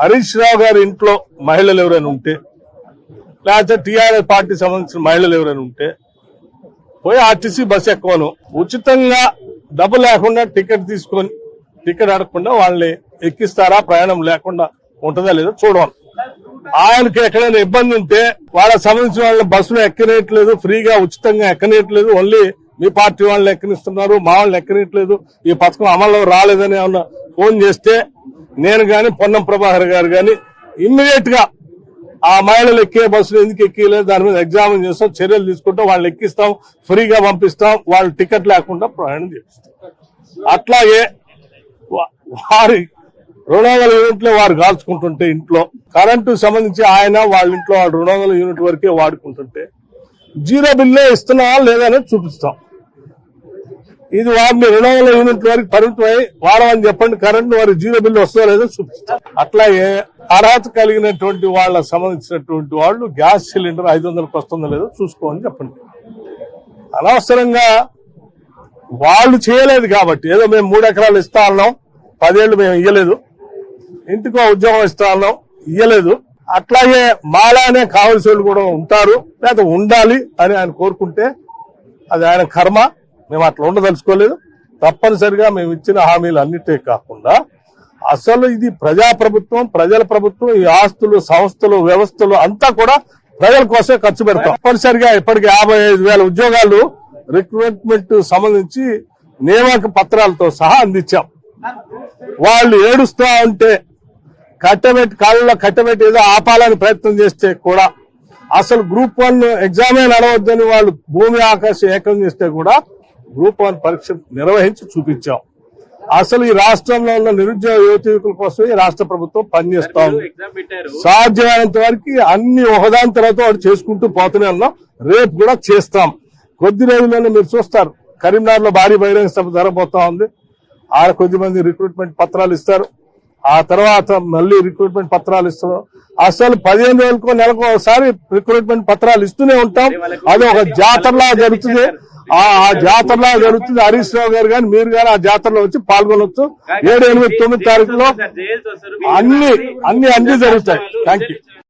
హరీష్ రావు గారి ఇంట్లో మహిళలు ఎవరైనా ఉంటే లేకపోతే టీఆర్ఎస్ పార్టీ సంబంధించిన మహిళలు ఎవరైనా ఉంటే పోయి ఆర్టీసీ బస్ ఎక్కువను ఉచితంగా డబ్బు లేకుండా టికెట్ తీసుకొని టికెట్ అడగకుండా వాళ్ళని ఎక్కిస్తారా? ప్రయాణం లేకుండా ఉంటుందా లేదో చూడవాలి ఆయనకి ఎక్కడైనా ఇబ్బంది ఉంటే వాళ్ళకి సంబంధించిన వాళ్ళని బస్సులు ఎక్కనేయట్లేదు ఫ్రీగా ఉచితంగా ఎక్కనేయట్లేదు ఓన్లీ మీ పార్టీ వాళ్ళని ఎక్కనిస్తున్నారు మా వాళ్ళని ఎక్కనేయట్లేదు ఈ పథకం అమల్లో రాలేదని ఏమన్నా ఫోన్ చేస్తే నేను గాని పొన్నం ప్రభాకర్ గారు గాని ఇమ్మీడియట్గా ఆ మహిళలు ఎక్కే బస్సులు ఎందుకు ఎక్కలేదు దాని మీద ఎగ్జామిన్ చేస్తాం చర్యలు తీసుకుంటాం వాళ్ళు ఎక్కిస్తాం ఫ్రీగా పంపిస్తాం వాళ్ళు టికెట్ లేకుండా ప్రయాణం చేపిస్తాం. అట్లాగే వారి రుణాల వందల యూనిట్లు వారు కాల్చుకుంటుంటే ఇంట్లో. కరెంటు సంబంధించి ఆయన వాళ్ళ ఇంట్లో వాళ్ళ రెండు యూనిట్ వరకే వాడుకుంటుంటే జీరో బిల్లే ఇస్తున్నా లేదా చూపిస్తాం. ఇది వారిని రెండు వందల యూనిట్ల వరకు పరిమితమై వాడమని చెప్పండి. కరెంట్ వారి జీరో బిల్లు వస్తుందో లేదో చూపిస్తాం. అట్లాగే అర్హత కలిగినటువంటి వాళ్ళకి సంబంధించినటువంటి వాళ్ళు గ్యాస్ సిలిండర్ ఐదు వందలకు వస్తుందో లేదో చూసుకోమని చెప్పండి. అనవసరంగా వాళ్ళు చేయలేదు కాబట్టి ఏదో మేము మూడు ఎకరాలు ఇస్తా అన్నాం పదేళ్ళు మేము ఇయ్యలేదు. ఇంటికో ఉద్యోగం ఇస్తా అన్నాం ఇయ్యలేదు. అట్లాగే మాలానే కావలసి వాళ్ళు కూడా ఉంటారు లేదా ఉండాలి అని ఆయన కోరుకుంటే అది ఆయన కర్మ. మేము అట్లా ఉండదలుచుకోలేదు. తప్పనిసరిగా మేము ఇచ్చిన హామీలు అన్నిటే కాకుండా అసలు ఇది ప్రజా ప్రభుత్వం ప్రజల ప్రభుత్వం ఈ ఆస్తులు సంస్థలు వ్యవస్థలు అంతా కూడా ప్రజల కోసమే ఖర్చు పెడతాం. తప్పనిసరిగా ఇప్పటికి యాభై ఐదు వేల ఉద్యోగాలు రిక్రూట్మెంట్ సంబంధించి నియామక పత్రాలతో సహా అందించాం. వాళ్ళు ఏడుస్తా ఉంటే కట్టబెట్టి కాళ్ళలో కట్టబెట్టి ఏదో ఆపాలని ప్రయత్నం చేస్తే కూడా అసలు గ్రూప్ వన్ ఎగ్జామే నడవద్దని వాళ్ళు భూమి ఆకాశం ఏకం చేస్తే కూడా గ్రూప్ వన్ పరీక్ష నిర్వహించి చూపించాం. అసలు ఈ రాష్ట్రంలో ఉన్న నిరుద్యోగ యువతీయుకుల కోసం ఈ రాష్ట్ర ప్రభుత్వం పనిచేస్తా ఉంది. సాధ్యమైనంత వరకు అన్ని ఒకదాని తర్వాత వాడు చేసుకుంటూ పోతూనే ఉన్నాం. రేపు కూడా చేస్తాం. కొద్ది రోజుల్లోనే మీరు చూస్తారు. కరీంనగర్లో భారీ బహిరంగ సభ జరగబోతా ఉంది. ఆడ కొద్ది మంది రిక్రూట్మెంట్ పత్రాలు ఇస్తారు. ఆ తర్వాత మళ్ళీ రిక్రూట్మెంట్ పత్రాలు ఇస్తారు. అసలు పదిహేను రోజులకో నెలకు ఒకసారి రిక్రూట్మెంట్ పత్రాలు ఇస్తూనే ఉంటాం. అది ఒక జాతరలా జరుగుతుంది. ఆ ఆ జాతరలా జరుగుతుంది హరీష్ రావు గారు కానీ మీరు కానీ ఆ జాతరలో వచ్చి పాల్గొనవచ్చు ఏడు ఎనిమిది తొమ్మిది తారీఖులో అన్ని అన్ని అన్ని జరుగుతాయి. థ్యాంక్